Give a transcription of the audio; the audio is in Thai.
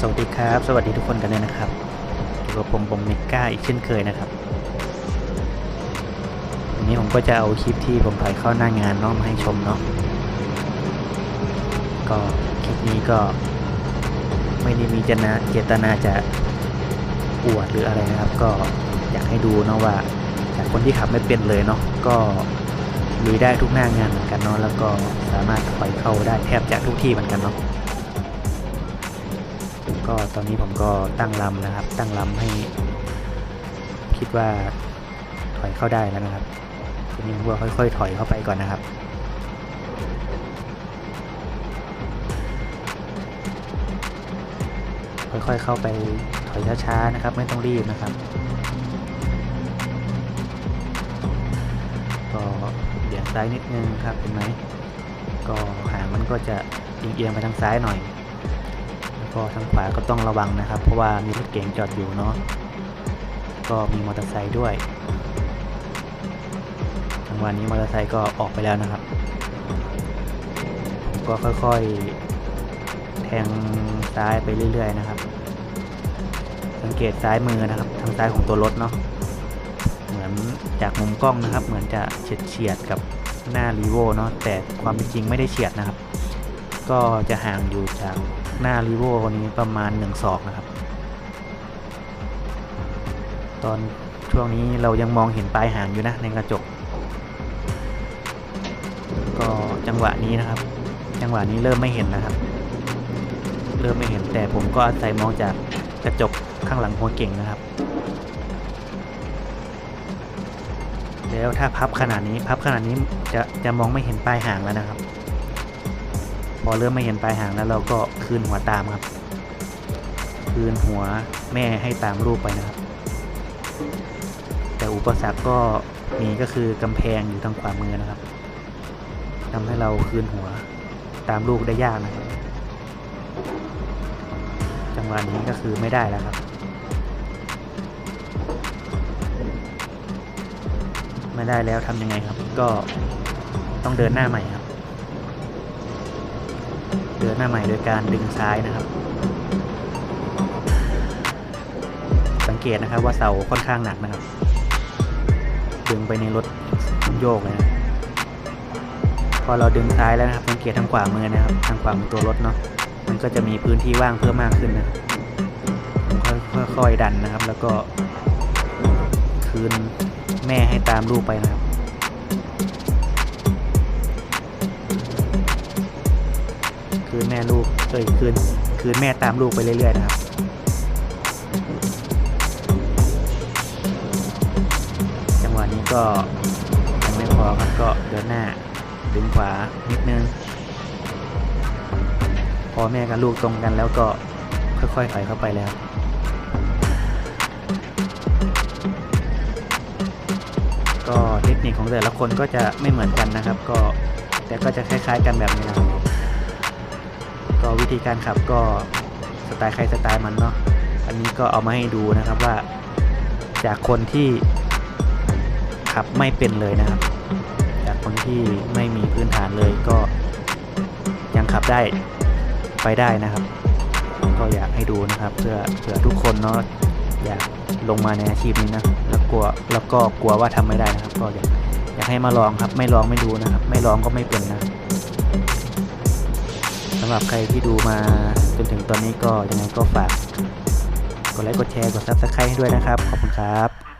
สวัสดีครับ สวัสดีทุกคนกันเลยนะครับอยู่กับผมบอมเมก้าอีกเช่นเคยนะครับวันนี้ผมก็จะเอาคลิปที่ผมถ่ายเข้าหน้างานเนาะมาให้ชมเนาะก็คลิปนี้ก็ไม่ได้มีเจตนาเจตนาจะอวดหรืออะไรนะครับ ก็อยากให้ดูเนาะว่า จากคนที่ขับไม่เป็นเลยเนาะก็ลุยได้ทุกหน้างานเหมือนกันเนาะแล้วก็สามารถถอยเข้าได้แทบจะทุกที่เหมือนกันเนาะ ก็ตอนนี้ผมก็ตั้งลำนะครับ ตั้งลำให้ คิดว่าถอยเข้าได้แล้วนะครับทีนี้ผมก็ค่อย ๆ ถอยเข้าไปก่อนนะครับค่อยๆเข้าไปถอยช้าๆนะครับ ไม่ต้องรีบนะครับ ก็เบี่ยงซ้ายนิดนึงครับเห็นไหมก็หางมันก็จะเอียงๆไปทางซ้ายหน่อย ก็ทางขวาก็ต้องระวังนะครับ เพราะว่ามีรถเก๋งจอดอยู่เนาะก็มีมอเตอร์ไซค์ด้วยจังหวะนี้มอเตอร์ไซค์ก็ออกไปแล้วนะครับผมก็ค่อยๆ แทงซ้ายไปเรื่อยๆนะครับ สังเกตซ้ายมือนะครับ ทางซ้ายของตัวรถเนาะเหมือนจากมุมกล้องนะครับ เหมือนจะเฉียดเฉียดๆกับหน้ารีโวเนาะแต่ความเป็นจริงไม่ได้เฉียดนะครับ ก็จะห่างอยู่จาก หน้ารีโวคนนี้ประมาณ1ศอกนะครับ ตอนช่วงนี้เรายังมองเห็นปลายหางอยู่นะในกระจก ก็จังหวะนี้นะครับ จังหวะนี้เริ่มไม่เห็นนะครับ เริ่มไม่เห็นแต่ผมก็อาศัยมองจากกระจกข้างหลังหัวเก่งนะครับ แล้วถ้าพับขนาดนี้พับขนาดนี้จะจะมองไม่เห็นปลายหางแล้วนะครับ อเริ่มไม่เห็นปลายหางแล้วเราก็คืนหัวตามครับ คืนหัวแม่ให้ตามรูปไปนะครับ แต่อุปสรรคก็มีก็คือกำแพงอยู่ทางขวามือนะครับทำให้เราคืนหัวตามลูกได้ยากนะครับ จังหวะนี้ก็คือไม่ได้แล้วครับ ไม่ได้แล้วทำยังไงครับ ก็ต้องเดินหน้าใหม่ครับ เดินหน้าใหม่โดยการดึงซ้ายนะครับ สังเกตนะครับว่าเสาค่อนข้างหนักนะครับ ดึงไปในรถโยกเลยนะพอเราดึงซ้ายแล้วนะครับสังเกตทางขวามือนะครับ ทางขวามือตัวรถเนาะมันก็จะมีพื้นที่ว่างเพิ่มมากขึ้นนะครับค่อยๆดันนะครับ แล้วก็คืนแม่ให้ตามลูกไปนะครับ คืนแม่ลูกเอ้ยคืนคืนแม่ตามลูกไปเรื่อยๆนะครับจังหวะนี้ก็ยังไม่พอครับก็เดินหน้าดึงขวานิดนึงพอแม่กับลูกตรงกันแล้วก็ค่อยๆถอยเข้าไปแล้วก็เทคนิคของแต่ละคนก็จะไม่เหมือนกันนะครับ ก็แต่ก็จะคล้าย ๆ กันแบบนี้นะครับ ก็วิธีการขับก็สไตล์ใครสไตล์มันเนาะอันนี้ก็เอามาให้ดูนะครับว่า จากคนที่ขับไม่เป็นเลยนะครับ จากคนที่ไม่มีพื้นฐานเลยก็ยังขับได้ไปได้นะครับ ก็อยากให้ดูนะครับเพื่อเผื่อทุกคนเนาะอยากลงมาในอาชีพนี้นะแล้วกลัวแล้วก็กลัวว่าทำไม่ได้นะครับ ก็อยากอยากให้มาลองครับ ไม่ลองไม่ดูนะครับ ไม่ลองก็ไม่เป็นนะำหรับใครที่ดูมาจนถึงตอนนี้ก็ยังไงก็ฝากกดไลค์กดแชร์กดซับสไครต์ให้ด้วยนะครับ ขอบคุณครับ